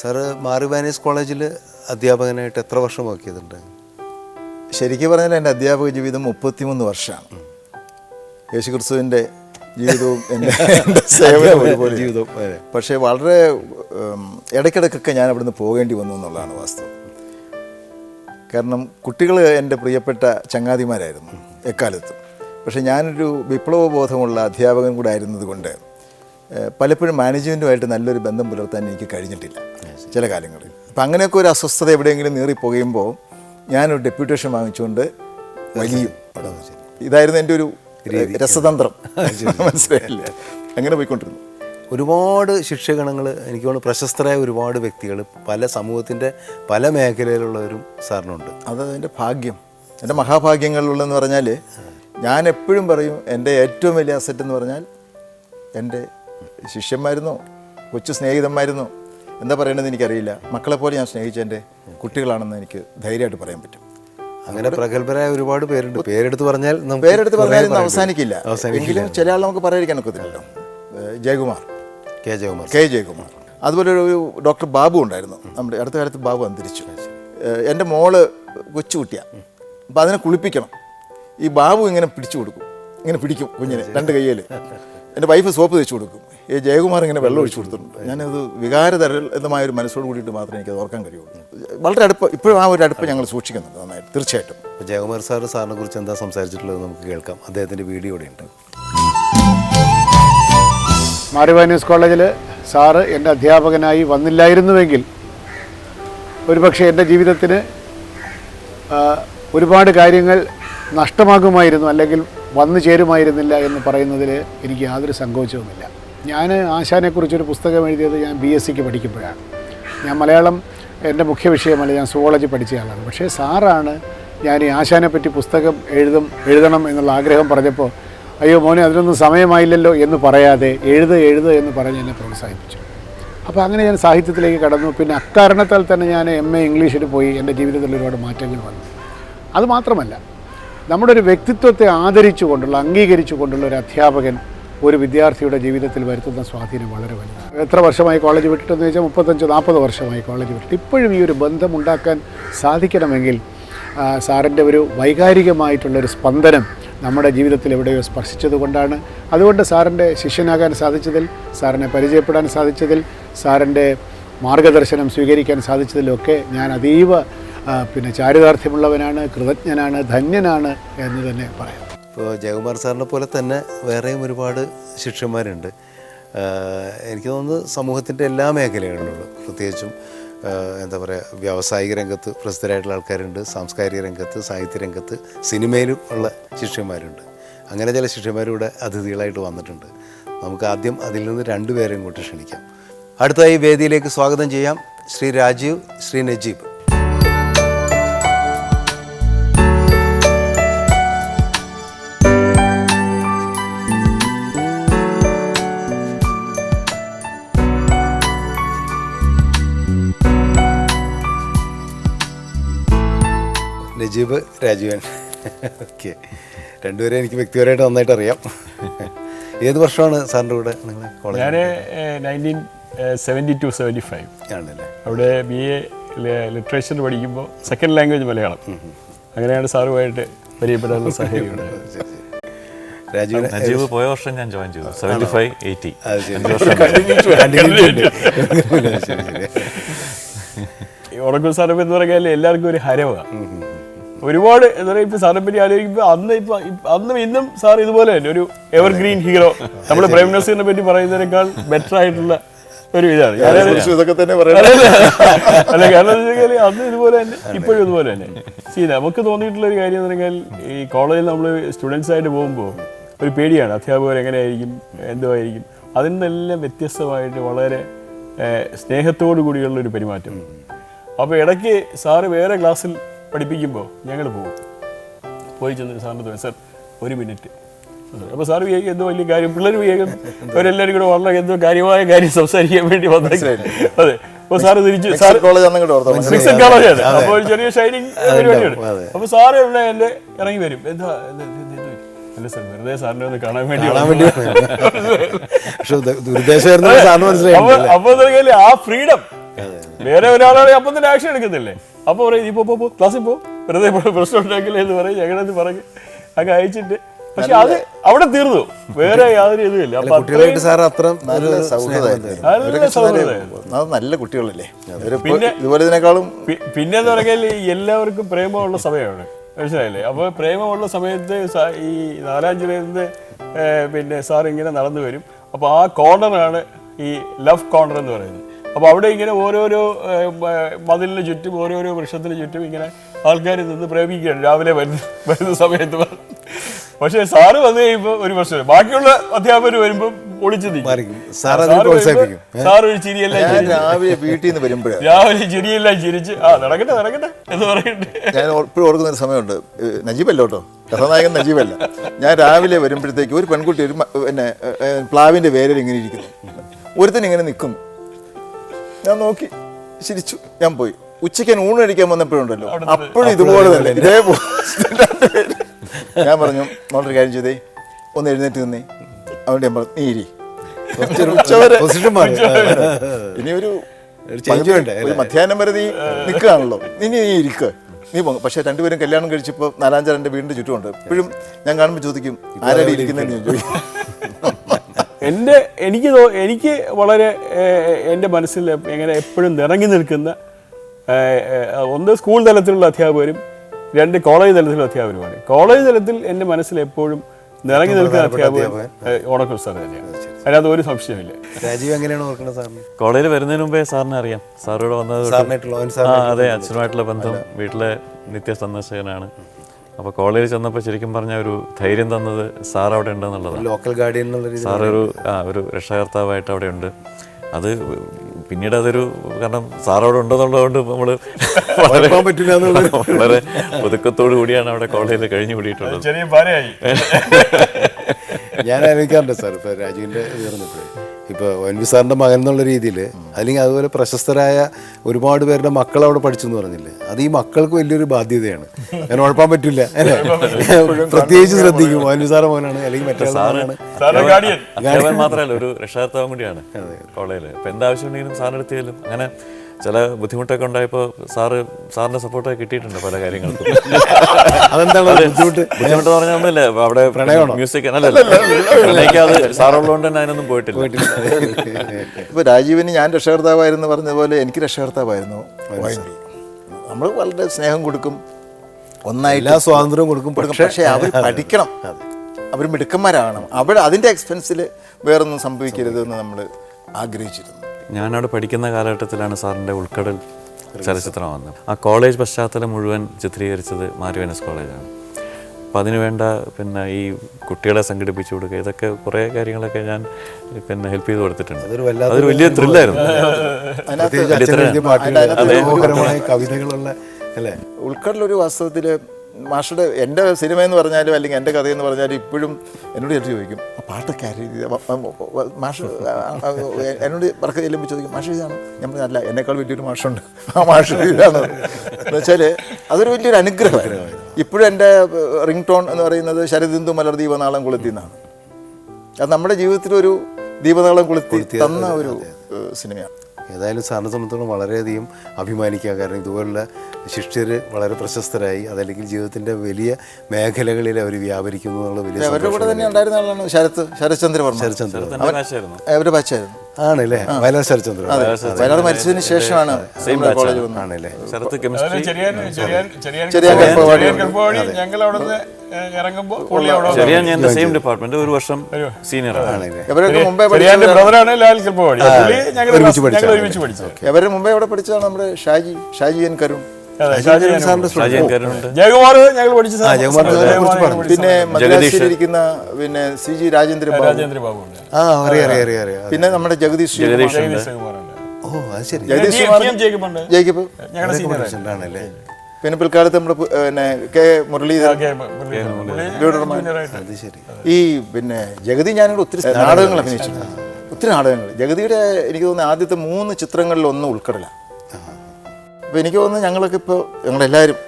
Sir മാറി വാനീസ് കോളേജിൽ അധ്യാപകനായിട്ട് എത്ര വർഷം നോക്കിയതുണ്ട് ശരിക്കും പറഞ്ഞാൽ എന്റെ അധ്യാപക ജീവിതം മുപ്പത്തിമൂന്ന് വർഷമാണ്. യേശു ക്രിസ്തുവിന്റെ ജീവിതവും എന്റെ സേവനം സേവനവും ഒരുപോലെ. ജീവിതവും പക്ഷേ വളരെ ഇടയ്ക്കിടയ്ക്കൊക്കെ ഞാൻ അവിടുന്ന് പോകേണ്ടി വന്നു എന്നുള്ളതാണ് വാസ്തവം. കാരണം കുട്ടികൾ എന്റെ പ്രിയപ്പെട്ട ചങ്ങാതിമാരായിരുന്നു എക്കാലത്തും. പക്ഷേ ഞാനൊരു വിപ്ലവബോധമുള്ള അധ്യാപകൻ കൂടെ ആയിരുന്നത് കൊണ്ട് ഏഹ്, പലപ്പോഴും മാനേജ്മെന്റുമായിട്ട് നല്ലൊരു ബന്ധം പുലർത്താൻ എനിക്ക് കഴിഞ്ഞിട്ടില്ല ചില കാലങ്ങളിൽ അപ്പം അങ്ങനെയൊക്കെ ഒരു അസ്വസ്ഥത എവിടെയെങ്കിലും നീറിപ്പോകുമ്പോൾ ഞാനൊരു ഡെപ്യൂട്ടേഷൻ വാങ്ങിച്ചുകൊണ്ട് വലിയ. ഇതായിരുന്നു എന്റെ ഒരു രസതന്ത്രം. മനസ്സിലായില്ല? അങ്ങനെ പോയിക്കൊണ്ടിരുന്നു. ഒരുപാട് ശിക്ഷകണങ്ങൾ എനിക്ക് തോന്നുന്നു പ്രശസ്തരായ ഒരുപാട് വ്യക്തികൾ പല സമൂഹത്തിന്റെ പല മേഖലയിലുള്ളവരും സാറിനുണ്ട്. അത് എന്റെ ഭാഗ്യം. എന്റെ മഹാഭാഗ്യങ്ങളിലുള്ളതെന്ന് പറഞ്ഞാൽ ഞാൻ എപ്പോഴും പറയും എന്റെ ഏറ്റവും വലിയ അസറ്റ് എന്ന് പറഞ്ഞാൽ എന്റെ ശിഷ്യന്മാരുന്നോ കൊച്ചു സ്നേഹിതന്മാരുന്നു. എന്താ പറയണമെന്ന് എനിക്കറിയില്ല. മക്കളെ പോലെ ഞാൻ സ്നേഹിച്ച എന്റെ കുട്ടികളാണെന്ന് എനിക്ക് ധൈര്യമായിട്ട് പറയാൻ പറ്റും. അങ്ങനെ പ്രഗത്ഭരായ ഒരുപാട് പേരുണ്ട്. പേരെടുത്ത് പറഞ്ഞാൽ പേരെടുത്ത് പറഞ്ഞാൽ അവസാനിക്കില്ല. എങ്കിലും ചില ആൾ നമുക്ക് പറയാതിരിക്കാൻ ഒക്കത്തില്ലല്ലോ. Jayakumar. K Jayakumar K Jayakumar. അതുപോലെ ഒരു ഡോക്ടർ ബാബു ഉണ്ടായിരുന്നു. നമ്മുടെ അടുത്ത കാലത്ത് ബാബു അന്തരിച്ചു. എന്റെ മോൾ കൊച്ചുകുട്ടിയാണ് അപ്പോൾ അതിനെ കുളിപ്പിക്കണം. ഈ ബാബു ഇങ്ങനെ പിടിച്ചു കൊടുക്കും. ഇങ്ങനെ പിടിക്കും കുഞ്ഞിനെ രണ്ട് കയ്യിൽ എന്റെ വൈഫ് സോപ്പ് തേച്ച് കൊടുക്കും. ഈ ജയകുമാർ ഇങ്ങനെ വെള്ളം ഒഴിച്ചു കൊടുത്തിട്ടുണ്ട്. ഞാനത് വികാരതരമായ ഒരു മനസ്സോട് കൂടിയിട്ട് മാത്രമേ എനിക്കത് ഓർക്കാൻ കഴിയുള്ളൂ. വളരെ അടുപ്പ് ഇപ്പോഴും ആ ഒരു അടുപ്പ് ഞങ്ങൾ സൂക്ഷിക്കുന്നുണ്ട് നന്നായിട്ട് തീർച്ചയായിട്ടും. അപ്പോൾ ജയകുമാർ സാർ സാറിനെ കുറിച്ച് എന്താ സംസാരിച്ചിട്ടുള്ളത് നമുക്ക് കേൾക്കാം. അദ്ദേഹത്തിന്റെ വീഡിയോ ഇവിടെ ഉണ്ട്. ന്യൂസ് കോളേജിൽ സാറ് എന്റെ അധ്യാപകനായി വന്നില്ലായിരുന്നുവെങ്കിൽ ഒരുപക്ഷെ എന്റെ ജീവിതത്തിന് ഒരുപാട് കാര്യങ്ങൾ നഷ്ടമാകുമായിരുന്നു. അല്ലെങ്കിൽ വന്നു ചേരുമായിരുന്നില്ല എന്ന് പറയുന്നതിൽ എനിക്ക് യാതൊരു സങ്കോചവുമില്ല. ഞാൻ ആശാനെക്കുറിച്ചൊരു പുസ്തകം എഴുതിയത് ഞാൻ ബി എസ് സിക്ക് പഠിക്കുമ്പോഴാണ്. ഞാൻ മലയാളം എന്റെ മുഖ്യ വിഷയമല്ല ഞാൻ സുവോളജി പഠിച്ച ആളാണ്. പക്ഷേ സാറാണ് ഞാൻ ഈ ആശാനെ പറ്റി പുസ്തകം എഴുതും എഴുതണം എന്നുള്ള ആഗ്രഹം പറഞ്ഞപ്പോൾ അയ്യോ മോനെ അതിനൊന്നും സമയമായില്ലല്ലോ എന്ന് പറയാതെ എഴുത് എഴുത് എന്ന് പറഞ്ഞ് എന്നെ പ്രോത്സാഹിപ്പിച്ചു. അപ്പോൾ അങ്ങനെ ഞാൻ സാഹിത്യത്തിലേക്ക് കടന്നു. പിന്നെ അക്കാരണത്താൽ തന്നെ ഞാൻ എം എ ഇംഗ്ലീഷിൽ പോയി എന്റെ ജീവിതത്തിൽ ഒരുപാട് മാറ്റങ്ങൾ വന്നു. അതുമാത്രമല്ല നമ്മുടെ ഒരു വ്യക്തിത്വത്തെ ആദരിച്ചു കൊണ്ടുള്ള അംഗീകരിച്ചു കൊണ്ടുള്ള ഒരു അധ്യാപകൻ ഒരു വിദ്യാർത്ഥിയുടെ ജീവിതത്തിൽ വരുത്തുന്ന സ്വാധീനം വളരെ വലുതാണ്. എത്ര വർഷമായി കോളേജ് വിട്ടിട്ടെന്ന് ചോദിച്ചാൽ മുപ്പത്തഞ്ച് നാൽപ്പത് വർഷമായി കോളേജ് വിട്ടിട്ട്. ഇപ്പോഴും ഈ ഒരു ബന്ധം ഉണ്ടാക്കാൻ സാധിക്കണമെങ്കിൽ സാറിന്റെ ഒരു വൈകാരികമായിട്ടുള്ളൊരു സ്പന്ദനം നമ്മുടെ ജീവിതത്തിൽ എവിടെയോ സ്പർശിച്ചതുകൊണ്ടാണ് അതുകൊണ്ട് സാറിന്റെ ശിഷ്യനാകാൻ സാധിച്ചതിൽ സാറിനെ പരിചയപ്പെടാൻ സാധിച്ചതിൽ സാറിന്റെ മാർഗദർശനം സ്വീകരിക്കാൻ സാധിച്ചതിലൊക്കെ ഞാൻ അതീവ പിന്നെ ചാരിതാർത്ഥ്യമുള്ളവനാണ് കൃതജ്ഞനാണ് ധന്യനാണ് എന്ന് തന്നെ പറയാം. ഇപ്പോൾ ജയകുമാർ സാറിനെ പോലെ തന്നെ വേറെയും ഒരുപാട് ശിഷ്യന്മാരുണ്ട്. എനിക്ക് തോന്നുന്നു സമൂഹത്തിന്റെ എല്ലാ മേഖലകളിലുള്ള പ്രത്യേകിച്ചും എന്താ പറയുക വ്യാവസായിക രംഗത്ത് പ്രസിദ്ധരായിട്ടുള്ള ആൾക്കാരുണ്ട് സാംസ്കാരിക രംഗത്ത് സാഹിത്യ രംഗത്ത് സിനിമയിലും ഉള്ള ശിഷ്യന്മാരുണ്ട്. അങ്ങനെ ചില ശിഷ്യന്മാരിവിടെ അതിഥികളായിട്ട് വന്നിട്ടുണ്ട്. നമുക്ക് ആദ്യം അതിൽ നിന്ന് രണ്ടുപേരെ ഇങ്ങോട്ട് ക്ഷണിക്കാം. അടുത്തായി വേദിയിലേക്ക് സ്വാഗതം ചെയ്യാം ശ്രീ രാജീവ് ശ്രീ നജീബ്. നജീബ് രാജീവൻ. ഓക്കെ. രണ്ടുപേരും എനിക്ക് വ്യക്തിപരമായിട്ട് നന്നായിട്ട് അറിയാം. ഏത് വർഷമാണ് സാറിന്റെ കൂടെ നിങ്ങൾ കോളേജ് ഞാൻ nineteen seventy two seventy five ആണല്ലേ. അവിടെ ബി എ ലിറ്ററേച്ചർ പഠിക്കുമ്പോൾ സെക്കൻഡ് ലാംഗ്വേജ് മലയാളം. അങ്ങനെയാണ് സാറുമായിട്ട് പരിചയപ്പെടാനുള്ള സാഹചര്യം രാജീവ് പോയ വർഷം ഞാൻ ജോയിൻ ചെയ്തു. സെവന്റി ഫൈവ് എയ്റ്റി ഉറക്കം സാറപ്പ് എന്ന് പറഞ്ഞാൽ എല്ലാവർക്കും ഒരു ഹരമാണ് ഒരുപാട് എന്താ പറയുക ഇപ്പൊ സാറിനെ പറ്റി ആലോചിക്കുമ്പോൾ അന്ന് ഇപ്പൊ അന്നും ഇന്നും സാർ ഇതുപോലെ തന്നെ ഒരു എവർഗ്രീൻ ഹീറോ നമ്മൾ പ്രേം നസീറിനെ പറ്റി പറയുന്നതിനേക്കാൾ ബെറ്റർ ആയിട്ടുള്ള ഒരു ഇതാണ്. ഇതൊക്കെ തന്നെ അല്ല, കാരണം അന്ന് ഇതുപോലെ തന്നെ ഇപ്പോഴും ഇതുപോലെ തന്നെ. സി നമുക്ക് തോന്നിയിട്ടുള്ള ഒരു കാര്യം എന്ന് പറഞ്ഞാൽ ഈ കോളേജിൽ നമ്മൾ സ്റ്റുഡൻസ് ആയിട്ട് പോകുമ്പോൾ ഒരു പേടിയാണ്. അധ്യാപകർ എങ്ങനെയായിരിക്കും എന്തോ ആയിരിക്കും അതിൽ നിന്നെല്ലാം വ്യത്യസ്തമായിട്ട് വളരെ സ്നേഹത്തോടു കൂടിയുള്ള ഒരു പെരുമാറ്റം. അപ്പോൾ ഇടയ്ക്ക് സാറ് വേറെ ക്ലാസ്സിൽ പഠിപ്പിക്കുമ്പോൾ ഞങ്ങൾ പോകും. പോയി ചെന്ന് സാറിന് തോന്നി സാർ ഒരു മിനിറ്റ്. അപ്പോൾ സാർ വിചാരിക്കും എന്തോ വലിയ കാര്യം. പിള്ളേർ വിചാരിക്കും അവരെല്ലാവരും കൂടെ വളരെ എന്തോ കാര്യമായ കാര്യം സംസാരിക്കാൻ വേണ്ടി വന്നേക്കും. അതെ. അപ്പോൾ സാറ് തിരിച്ച് സാർ മിക്സഡ് കോളേജാണ് അപ്പോൾ ഒരു ചെറിയ ഷൈനിങ് പരിപാടിയാണ്. അപ്പോൾ സാറ് ഇവിടെ എന്റെ ഇറങ്ങി വരും. എന്താ? അല്ല സാർ വെറുതെ സാറിനെ ഒന്ന് കാണാൻ വേണ്ടി പക്ഷെ അപ്പൊ ആ ഫ്രീഡം വേറെ ഒരാളാണെങ്കിൽ അപ്പം തന്നെ ആക്ഷൻ എടുക്കുന്നില്ലേ അപ്പോൾ പറയും നീ പോ പോ, ക്ലാസ്സിൽ പോ. വെറുതെ പ്രശ്നം ഉണ്ടാക്കില്ലേ എന്ന് പറയും ഞങ്ങളത് പറഞ്ഞ് അങ്ങ് അയച്ചിട്ട്. പക്ഷെ അത് അവിടെ തീർന്നു. വേറെ യാതൊരു ഇതുമില്ല കുട്ടികളായിട്ട് സാർ അത്ര നല്ല സൗഹൃദമായിരുന്നു. നല്ല കുട്ടികളല്ലേ? പിന്നെ- ഇതുപോലെ ഇതിനേക്കാളും പിന്നെ പിന്നെന്ന് പറഞ്ഞാൽ എല്ലാവർക്കും പ്രേമമുള്ള സമയമാണ്. മനസ്സിലായില്ലേ? അപ്പോൾ പ്രേമമുള്ള സമയത്ത് ഈ നാലാം ജില്ലയിൽ പിന്നെ സാർ ഇങ്ങനെ നടന്നു വരും. അപ്പോൾ ആ കോർണറാണ് ഈ ലവ് കോർണർ എന്ന് പറയുന്നത്. അപ്പോൾ അവിടെ ഇങ്ങനെ ഓരോരോ മതിലിന് ചുറ്റും ഓരോരോ വൃക്ഷത്തിന് ചുറ്റും ഇങ്ങനെ ആൾക്കാർ നിന്ന് പ്രേമിക്കുകയാണ്. രാവിലെ വരുന്ന വരുന്ന സമയത്ത് പക്ഷേ സാറ് വന്നു കഴിയുമ്പോൾ ഒരു പ്രശ്നമില്ല. ബാക്കിയുള്ള അധ്യാപകർ വരുമ്പോൾ ഒളിച്ചു. സാർ ഒരു ചിരിയെല്ലാം രാവിലെ വീട്ടിൽ നിന്ന് വരുമ്പോഴാണ് രാവിലെ ചിരിയെല്ലാം ചിരിച്ച് ആ നടക്കട്ടെ നടക്കട്ടെ എന്ന് പറയട്ടെ ഞാൻ ഇപ്പോഴും ഓർക്കുന്ന ഒരു സമയമുണ്ട്. നജീബല്ല കേട്ടോ? കഥാനായകൻ നജീബല്ല. ഞാൻ രാവിലെ വരുമ്പോഴത്തേക്ക് ഒരു പെൺകുട്ടി ഒരു പിന്നെ പ്ലാവിന്റെ വേരിൽ ഇങ്ങനെ ഇരിക്കുന്നു. ഒരുത്തൻ ഇങ്ങനെ നിൽക്കുന്നു ഞാൻ നോക്കി. ചിരിച്ചു. ഞാൻ പോയി. ഉച്ചയ്ക്ക് ഞാൻ ഊണ് കഴിക്കാൻ വന്നപ്പോഴുണ്ടല്ലോ. അപ്പോഴും ഇതുപോലെ തന്നെ. ഇതേപോലെ. ഞാൻ പറഞ്ഞു മോളൊരു കാര്യം ചെയ്തേ. ഒന്ന് എഴുന്നേറ്റ് നിന്നേ. അവന്റെ ഞാൻ പറഞ്ഞു നീ ഇരി. ഉച്ചവരെ പൊസിഷൻ മാറി. ഇനി ഒരു ഒരു മധ്യാഹ്നം വരെ നീ നിൽക്കുകയാണല്ലോ. നീ നീ ഇരിക്കുക നീ പോ. പക്ഷെ രണ്ടുപേരും കല്യാണം കഴിച്ചപ്പോൾ നാലാഞ്ചാറിന്റെ വീടിന്റെ ചുറ്റുമുണ്ട്. ഇപ്പോഴും ഞാൻ കാണുമ്പോൾ ചോദിക്കും ആരാടി ഇരിക്കുന്നതെന്ന് ചോദിക്കും. എന്റെ എനിക്ക് എനിക്ക് വളരെ എന്റെ മനസ്സിൽ എങ്ങനെ എപ്പോഴും നിറങ്ങി നിൽക്കുന്ന ഒന്ന് സ്കൂൾ തലത്തിലുള്ള അധ്യാപകരും രണ്ട് കോളേജ് തലത്തിലുള്ള അധ്യാപകരുമാണ്. കോളേജ് തലത്തിൽ എന്റെ മനസ്സിൽ എപ്പോഴും നിറങ്ങി നിൽക്കുന്ന അധ്യാപകൻ ഏഹ്, സാർ തന്നെയാണ്. അതിനകത്ത് ഒരു സംശയമില്ല രാജീവ് എങ്ങനെയാണ് ഓർക്കുന്നത് സാറിന്? കോളേജിൽ വരുന്നതിന് മുമ്പേ സാറിനെ അറിയാം. സാറിനോട് വന്നത് അതെ അച്ഛനുമായിട്ടുള്ള ബന്ധം വീട്ടിലെ നിത്യ സന്ദർശകനാണ് അപ്പോൾ കോളേജിൽ ചെന്നപ്പോൾ ശരിക്കും പറഞ്ഞ ഒരു ധൈര്യം തന്നത് സാർ അവിടെ ഉണ്ടെന്നുള്ളതാണ് ലോക്കൽ ഗാർഡിയൻ എന്നുള്ള സാർ ഒരു ആ ഒരു രക്ഷകർത്താവായിട്ട് അവിടെ ഉണ്ട്. അത് പിന്നീട് അതൊരു കാരണം സാർ അവിടെ ഉണ്ടെന്നുള്ളതുകൊണ്ട് നമ്മൾ വളരെ വളരെ ഒതുക്കത്തോടു കൂടിയാണ് അവിടെ കോളേജിൽ കഴിഞ്ഞു കൂടിയിട്ടുള്ളത്. ഞാൻ അറിയിക്കാറുണ്ട് സാർ ഇപ്പോൾ രാജുവിന്റെ ഉയർന്നപ്പോഴേ. ഇപ്പോൾ ഒ എൻ വി സാറിന്റെ മകൻ എന്നുള്ള രീതിയിൽ അല്ലെങ്കിൽ അതുപോലെ പ്രശസ്തരായ ഒരുപാട് പേരുടെ മക്കൾ അവിടെ പഠിച്ചു എന്ന് പറഞ്ഞില്ലേ? അത് ഈ മക്കൾക്ക് വലിയൊരു ബാധ്യതയാണ്. അങ്ങനെ ഉഴപ്പാൻ പറ്റില്ല. അല്ലേ? പ്രത്യേകിച്ച് ശ്രദ്ധിക്കും. ഒ എൻ വി സാറിന്റെ മകനാണ് അല്ലെങ്കിൽ മറ്റേ മാത്രമല്ല ഒരു രക്ഷകർത്താവും കൂടിയാണ് കോളേജിൽ ഇപ്പം എന്താവശ്യം ഉണ്ടെങ്കിലും സാറിനെടുത്തിയാലും ചെല്ലും. അങ്ങനെ ചില ബുദ്ധിമുട്ടൊക്കെ ഉണ്ടായപ്പോൾ സാറ് സാറിന്റെ സപ്പോർട്ടൊക്കെ കിട്ടിയിട്ടുണ്ട് പല കാര്യങ്ങൾക്കും. അതെന്താണ് ബുദ്ധിമുട്ട്? ബുദ്ധിമുട്ട് പറഞ്ഞാൽ ഒന്നുമില്ല അവിടെ മ്യൂസിക് അല്ലല്ല. സാറുള്ളതുകൊണ്ട് തന്നെ അതിനൊന്നും പോയിട്ടില്ല. ഇപ്പോൾ രാജീവിന് ഞാൻ രക്ഷകർത്താവായിരുന്നു പറഞ്ഞ പോലെ എനിക്ക് രക്ഷകർത്താവായിരുന്നു. നമ്മൾ വളരെ സ്നേഹം കൊടുക്കും. ഒന്നായി എല്ലാ സ്വാതന്ത്ര്യവും കൊടുക്കും. പക്ഷേ അവർ പഠിക്കണം. അവർ മിടുക്കന്മാരാകണം. അവിടെ അതിന്റെ എക്സ്പെൻസിൽ വേറൊന്നും സംഭവിക്കരുത് എന്ന് നമ്മൾ ആഗ്രഹിച്ചിരുന്നു. ഞാനവിടെ പഠിക്കുന്ന കാലഘട്ടത്തിലാണ് സാറിന്റെ ഉൾക്കടൽ ചലച്ചിത്രം വന്നത്. ആ കോളേജ് പശ്ചാത്തലം മുഴുവൻ ചിത്രീകരിച്ചത് മാരിവനസ് കോളേജാണ്. അപ്പം അതിനുവേണ്ട പിന്നെ ഈ കുട്ടികളെ സംഘടിപ്പിച്ചു കൊടുക്കുക ഇതൊക്കെ കുറേ കാര്യങ്ങളൊക്കെ ഞാൻ പിന്നെ ഹെൽപ്പ് ചെയ്ത് കൊടുത്തിട്ടുണ്ട്. അതൊരു വലിയ ത്രില്ലായിരുന്നു കവിതകളുള്ള അല്ലേ? ഉൾക്കടലൊരു വാസ്തവത്തിൽ മാഷയുടെ എന്റെ സിനിമ എന്ന് പറഞ്ഞാലും അല്ലെങ്കിൽ എന്റെ കഥയെന്ന് പറഞ്ഞാലും ഇപ്പോഴും എന്നോട് ചേട്ടൻ ചോദിക്കും ആ പാട്ടൊക്കെ മാഷ് എന്നോട് വർക്ക് ചെല്ലുമ്പോൾ ചോദിക്കും മാഷ് ഇതാണ്? ഞാൻ പറഞ്ഞല്ല എന്നെക്കാൾ വലിയൊരു മാഷുണ്ട് ആ മാഷ് ഇതാണ് എന്ന് വെച്ചാൽ അതൊരു വലിയൊരു അനുഗ്രഹമായിരുന്നു. ഇപ്പോഴും എന്റെ റിംഗ് ടോൺ എന്ന് പറയുന്നത് ശരദിന്ദു മലർ ദീപനാളം കൊളുത്തി എന്നാണ് അത് നമ്മുടെ ജീവിതത്തിൽ ഒരു ദീപനാളം കൊളുത്തി തന്ന ഒരു സിനിമയാണ്. ഏതായാലും സാറിനെ സംബന്ധിച്ചോളം വളരെയധികം അഭിമാനിക്കുക കാരണം ഇതുപോലുള്ള ശിഷ്യർ വളരെ പ്രശസ്തരായി അതല്ലെങ്കിൽ ജീവിതത്തിന്റെ വലിയ മേഖലകളിൽ അവർ വ്യാപരിക്കുന്നു എന്നുള്ള വലിയ അവരുടെ കൂടെ തന്നെ ഉണ്ടായിരുന്ന ആളാണ് ശരത്ത് ശരത്ചന്ദ്ര വർമ്മ. ശരത്ചന്ദ്രൻ തന്നെ കാശായിരുന്നു അവരുടെ ബാച്ചായിരുന്നു ആണല്ലേ? വയലാർ ശരത്ചന്ദ്രൻ അതെ. വയനാട് മരിച്ചതിന് ശേഷമാണ് കോളേജ് ആണല്ലേ? ഞങ്ങൾ നിന്ന് ഇറങ്ങുമ്പോൾ പുള്ളി അവിടെ വന്നു. ചെറിയ ഞാൻ സെയിം ഡിപ്പാർട്ട്മെന്റ് ഒരു വർഷം സീനിയറാണ് ആണല്ലേ. ഇവരൊക്കെ മുമ്പേ ചെറിയാന്റെ പഠിച്ചത് ബ്രദറാണ് ലാൽ കൽപ്പവാടി പുള്ളി ഞങ്ങൾ ഒരുമിച്ച് ഞങ്ങൾ ഒരുമിച്ച് പഠിച്ചത്. ഇവരുടെ മുമ്പേ അവിടെ പഠിച്ചതാണ് നമ്മുടെ ഷാജി ഷാജി എൻ കരുൺ. അതെ, ഷാജഹാൻ സാറിന്റെ ഷാജിയൻ കരുണുണ്ട്. ജയകുമാർ ഞങ്ങൾ പഠിച്ച ആ, ജയകുമാർ സാറിനെ കുറിച്ച് പറഞ്ഞു. പിന്നെ മദ്രാസിലിരിക്കുന്ന പിന്നെ സി ജി രാജേന്ദ്ര ബാബു. രാജേന്ദ്ര ബാബു ഉണ്ട്. ആ അറിയാം അറിയാം അറിയാം അറിയാം. പിന്നെ നമ്മുടെ ജഗദീഷ് ശ്രീകുമാർ. ജഗദീഷ് ജയകുമാറുണ്ട് ഓ അത് ശരി. ജഗദീഷ് ഞങ്ങളുടെ സീനിയർ ആണല്ലേ? പിന്നെ പിൽക്കാലത്ത് നമ്മുടെ പു- പിന്നെ കെ മുരളീധരൻ. അത് ശരി. ഈ പിന്നെ ജഗതി ഞാനിവിടെ ഒത്തിരി നാടകങ്ങൾ അഭിനയിച്ചിട്ടുണ്ട് ഒത്തിരി നാടകങ്ങൾ. ജഗതിയുടെ എനിക്ക് തോന്നുന്നു ആദ്യത്തെ മൂന്ന് ചിത്രങ്ങളിൽ ഒന്ന് ഉൾക്കടല. അപ്പോൾ എനിക്ക് തോന്നുന്നു ഞങ്ങളൊക്കെ ഇപ്പോൾ ഞങ്ങളെല്ലാവരും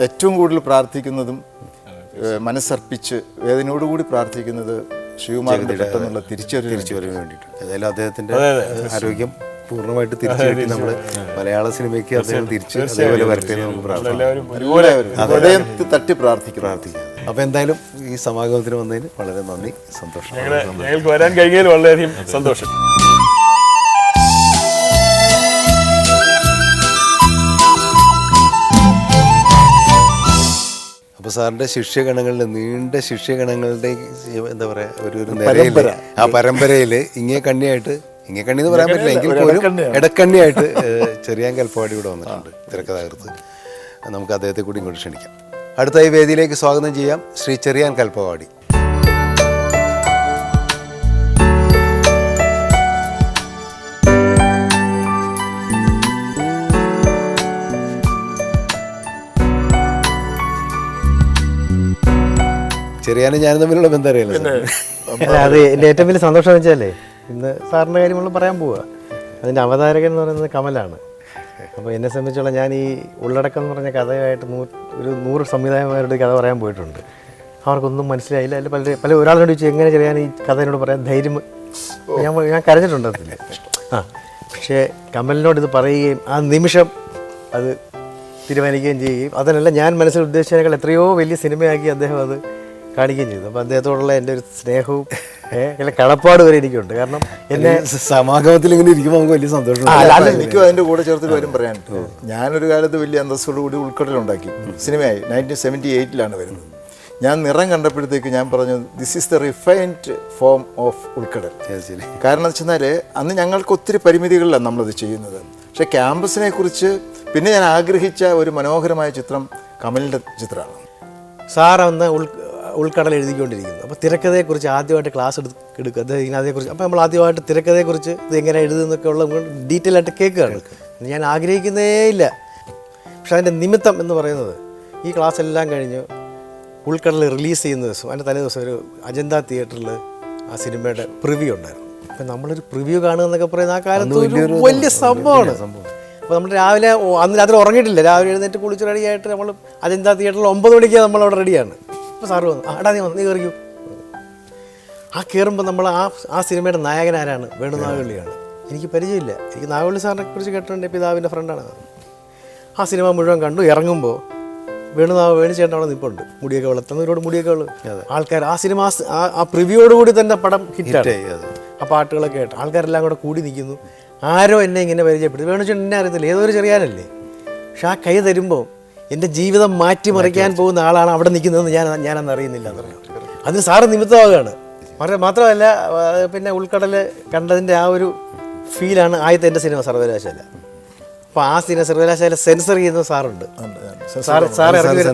ഏറ്റവും കൂടുതൽ പ്രാർത്ഥിക്കുന്നതും മനസ്സർപ്പിച്ച് വേദനയോടുകൂടി പ്രാർത്ഥിക്കുന്നത് ശിവകുമാറിന്റെ പെട്ടെന്നുള്ള തിരിച്ചറിവ് തിരിച്ചു വരാൻ വേണ്ടിയിട്ട് ഏതായാലും അദ്ദേഹത്തിന്റെ ആരോഗ്യം പൂർണമായിട്ട് തിരിച്ചു കിട്ടി നമ്മൾ മലയാള സിനിമയ്ക്ക് അദ്ദേഹം തിരിച്ച് അതേപോലെ വരട്ടെ നമുക്ക് പ്രാർത്ഥിക്കാം. തട്ടി പ്രാർത്ഥിക്കും പ്രാർത്ഥിക്കാം. അപ്പോൾ എന്തായാലും ഈ സമാഗമത്തിന് വന്നതിന് വളരെ നന്ദി സന്തോഷം. ഞങ്ങൾക്ക് വരാൻ കഴിഞ്ഞതിൽ വളരെയധികം സന്തോഷം. അപ്പോൾ സാറിന്റെ ശിഷ്യഗണങ്ങളുടെ നീണ്ട ശിഷ്യഗണങ്ങളുടെ എന്താ പറയുക ഒരു ഒരു നിരയിൽ ആ പരമ്പരയിൽ ഇങ്ങേ കണ്ണിയായിട്ട് ഇങ്ങേ കണ്ണി എന്ന് പറയാൻ പറ്റില്ല. എങ്കിൽ പോലും ഇടക്കണ്ണിയായിട്ട് ചെറിയാൻ കൽപ്പാടി ഇവിടെ വന്നിട്ടുണ്ട് തിരക്കഥാകൃത്ത്. നമുക്ക് അദ്ദേഹത്തെ കൂടി ഇങ്ങോട്ട് ക്ഷണിക്കാം. അടുത്ത ഈ വേദിയിലേക്ക് സ്വാഗതം ചെയ്യാം ശ്രീ ചെറിയാൻ കൽപ്പവാടി. ചെറിയാനും ഞാനും തമ്മിലുള്ള ബന്ധം അറിയാലോ അതെ എന്റെ ഏറ്റവും വലിയ സന്തോഷം എന്ന് വെച്ചാലേ ഇന്ന് സാറിന്റെ കാര്യമുള്ള പറയാൻ പോവുക അതിന്റെ അവതാരകൻ എന്ന് പറയുന്നത് കമലാണ്. അപ്പോൾ എന്നെ സംബന്ധിച്ചോളം ഞാൻ ഈ ഉള്ളടക്കം എന്ന് പറഞ്ഞ കഥയായിട്ട് നൂ ഒരു നൂറ് സംവിധായകന്മാരുടെ കഥ പറയാൻ പോയിട്ടുണ്ട്. അവർക്കൊന്നും മനസ്സിലായില്ല. അതിൽ പല പല ഒരാളോട് ചോദിച്ചു എങ്ങനെ ചെയ്യാൻ ഈ കഥ എന്നോട് പറയാൻ ധൈര്യം ഞാൻ ഞാൻ കരഞ്ഞിട്ടുണ്ട് അതിൽ. ആ. പക്ഷേ കമലിനോട് ഇത് പറയുകയും ആ നിമിഷം അത് തീരുമാനിക്കുകയും ചെയ്യുകയും അതിനല്ല ഞാൻ മനസ്സിൽ ഉദ്ദേശിച്ചതിനേക്കാൾ എത്രയോ വലിയ സിനിമയാക്കി അദ്ദേഹം അത് കാണിക്കുകയും ചെയ്തു. അപ്പോൾ അദ്ദേഹത്തോടുള്ള എന്റെ ഒരു സ്നേഹവും ഏഹ് കടപ്പാട് വരെ എനിക്കുണ്ട്. കാരണം എന്നെ സമാഗമത്തിൽ ഇങ്ങനെ ഇരിക്കുമ്പോൾ നമുക്ക് വലിയ സന്തോഷം അല്ല എനിക്കും അതിന്റെ കൂടെ ചേർത്ത് കാര്യം പറയാനുണ്ട്. ഞാനൊരു കാലത്ത് വലിയ അന്തസ്സോടുകൂടി ഉൾക്കടലുണ്ടാക്കി. സിനിമയായി. നയന്റീൻ സെവന്റി എയ്റ്റിലാണ് വരുന്നത്. ഞാൻ നിറം കണ്ടപ്പോഴത്തേക്ക് ഞാൻ പറഞ്ഞു this is the refined form of Ulkkadal. കാരണം എന്ന് വെച്ചാൽ അന്ന് ഞങ്ങൾക്ക് ഒത്തിരി പരിമിതികളിലാണ് നമ്മളത് ചെയ്യുന്നത്. പക്ഷേ ക്യാമ്പസിനെ കുറിച്ച് പിന്നെ ഞാൻ ആഗ്രഹിച്ച ഒരു മനോഹരമായ ചിത്രം കമലിന്റെ ചിത്രമാണ്. സാർ അന്ന് ഉൾ ഉൾക്കടൽ എഴുതിക്കൊണ്ടിരിക്കുന്നത് അപ്പോൾ തിരക്കഥയെക്കുറിച്ച് ആദ്യമായിട്ട് ക്ലാസ് എടുത്ത് എടുക്കുക അദ്ദേഹം ഇങ്ങനെ അതേക്കുറിച്ച് അപ്പോൾ നമ്മൾ ആദ്യമായിട്ട് തിരക്കഥയെക്കുറിച്ച് ഇത് എങ്ങനെ എഴുതുന്നൊക്കെ ഉള്ള നമ്മൾ ഡീറ്റെയിൽ ആയിട്ട് കേൾക്കുകയാണ്. ഞാൻ ആഗ്രഹിക്കുന്നേ ഇല്ല. പക്ഷെ അതിന്റെ നിമിത്തം എന്ന് പറയുന്നത് ഈ ക്ലാസ് എല്ലാം കഴിഞ്ഞ് ഉൾക്കടൽ റിലീസ് ചെയ്യുന്ന ദിവസം അതിന്റെ തലേ ദിവസം ഒരു അജന്ത തിയേറ്ററിൽ ആ സിനിമയുടെ പ്രിവ്യൂ ഉണ്ടായിരുന്നു. അപ്പം നമ്മളൊരു പ്രിവ്യൂ കാണുക എന്നൊക്കെ പറയുന്ന ആ കാലത്ത് ഒരു വലിയ സംഭവമാണ്. അപ്പോൾ നമ്മൾ രാവിലെ അന്ന് രാത്രി ഉറങ്ങിയിട്ടില്ല. രാവിലെ എഴുന്നേറ്റ് കുളിച്ച് റെഡിയായിട്ട് നമ്മൾ അജന്ത തിയേറ്ററിൽ ഒമ്പത് മണിക്ക് നമ്മൾ അവിടെ റെഡിയാണ് അപ്പോൾ സാറ് വന്നു. ആടാ നീ വന്ന് നീ കയറിക്കൂ ആ കയറുമ്പോൾ നമ്മൾ ആ ആ സിനിമയുടെ നായകൻ ആരാണ്? വേണു നാഗവള്ളിയാണ്. എനിക്ക് പരിചയമില്ല. എനിക്ക് നാഗവള്ളി സാറിനെ കുറിച്ച് കേട്ടിട്ടുണ്ട് പിതാവിന്റെ ഫ്രണ്ടാണ്. ആ സിനിമ മുഴുവൻ കണ്ടു ഇറങ്ങുമ്പോൾ വേണു നാവ് വേണു ചേട്ടൻ അവിടെ നിൽപ്പുണ്ട് മുടിയൊക്കെ വളർത്തുന്ന ഒരുപാട് മുടിയൊക്കെ ഉള്ളു. ആൾക്കാർ ആ സിനിമ ആ സ്- ആ- ആ പ്രിവ്യൂയോട് കൂടി തന്നെ പടം ഹിറ്റായി, ആ പാട്ടുകളൊക്കെ കേട്ട് ആൾക്കാരെല്ലാം കൂടെ കൂടി നിൽക്കുന്നു. ആരോ എന്നെ ഇങ്ങനെ പരിചയപ്പെട്ടു വേണു ചേട്ടൻ എന്നെ അറിയത്തില്ല. ഏതോ ഒരു ചെറിയാനല്ലേ? പക്ഷെ ആ കൈ തരുമ്പോൾ എന്റെ ജീവിതം മാറ്റിമറിക്കാൻ പോകുന്ന ആളാണ് അവിടെ നിൽക്കുന്നതെന്ന് ഞാൻ ഞാനന്ന് അറിയുന്നില്ല എന്ന് പറഞ്ഞു അതിന് സാറ് നിമിത്തമാവുകയാണ് മറ്റേ മാത്രമല്ല പിന്നെ ഉൾക്കടൽ കണ്ടതിന്റെ ആ ഒരു ഫീലാണ് ആദ്യത്തെ എന്റെ സിനിമ സർവകലാശാല. അപ്പോൾ ആ സിനിമ സർവകലാശാല സെൻസർ ചെയ്യുന്ന സാറുണ്ട്. സാർ സാർ ഇറങ്ങി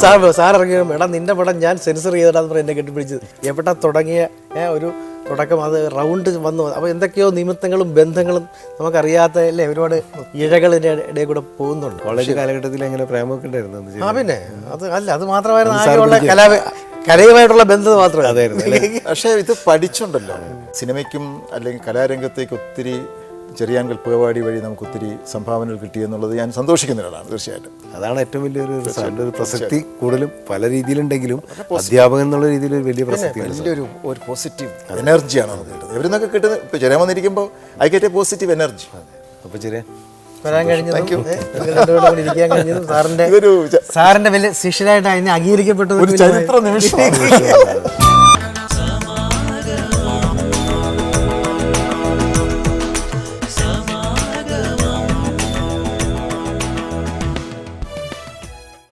സാർ സാർ ഇറങ്ങി എടാ നിന്റെ പടം ഞാൻ സെൻസർ ചെയ്തിടാന്ന് പറഞ്ഞ് എന്നെ കെട്ടിപ്പിടിച്ചത് എവിടെ തുടങ്ങിയ ഒരു തുടക്കം അത് റൗണ്ട് വന്നു. അപ്പോൾ എന്തൊക്കെയോ നിമിത്തങ്ങളും ബന്ധങ്ങളും നമുക്കറിയാത്ത അല്ലേ? ഒരുപാട് ഇഴകളിന്റെ ഇടയിൽ കൂടെ പോകുന്നുണ്ട്. കോളേജ് കാലഘട്ടത്തിൽ അങ്ങനെ പ്രേമൊക്കെ ഉണ്ടായിരുന്നു ആ പിന്നെ. അത് അല്ല അത് മാത്രമായിരുന്നു ആകെയുള്ള കലാ കലയുമായിട്ടുള്ള ബന്ധം മാത്രമേ അതായിരുന്നു പക്ഷേ ഇത് പഠിച്ചുണ്ടല്ലോ. സിനിമയ്ക്കും അല്ലെങ്കിൽ കലാരംഗത്തേക്ക് ഒത്തിരി ചെറിയാൻ കൽപ്പകവാടി വഴി നമുക്ക് ഒത്തിരി സംഭാവനകൾ കിട്ടി എന്നുള്ളത് ഞാൻ സന്തോഷിക്കുന്ന ഒരാളാണ് തീർച്ചയായിട്ടും. അതാണ് ഏറ്റവും വലിയൊരു ഒരു പ്രസക്തി കൂടുതലും പല രീതിയിലുണ്ടെങ്കിലും അധ്യാപകൻ എന്നുള്ള രീതിയിൽ ഒരു വലിയ പ്രസക്തി. വലിയൊരു ഒരു പോസിറ്റീവ് എനർജിയാണ് നമുക്ക് കിട്ടുന്നത്. ഇവരിന്നൊക്കെ കിട്ടുന്നത് ഇപ്പോൾ ചെറിയ വന്നിരിക്കുമ്പോൾ I get a positive energy അപ്പോൾ ചെറിയ വരാൻ കഴിഞ്ഞതും ഇരിക്കാൻ കഴിഞ്ഞതും സാറിന്റെ ഇതൊരു സാറിന്റെ വലിയ ശിഷ്യരായിട്ട് അതിനെ അംഗീകരിക്കപ്പെട്ടത് ഒരു ചരിത്ര നിമിഷമാണ്.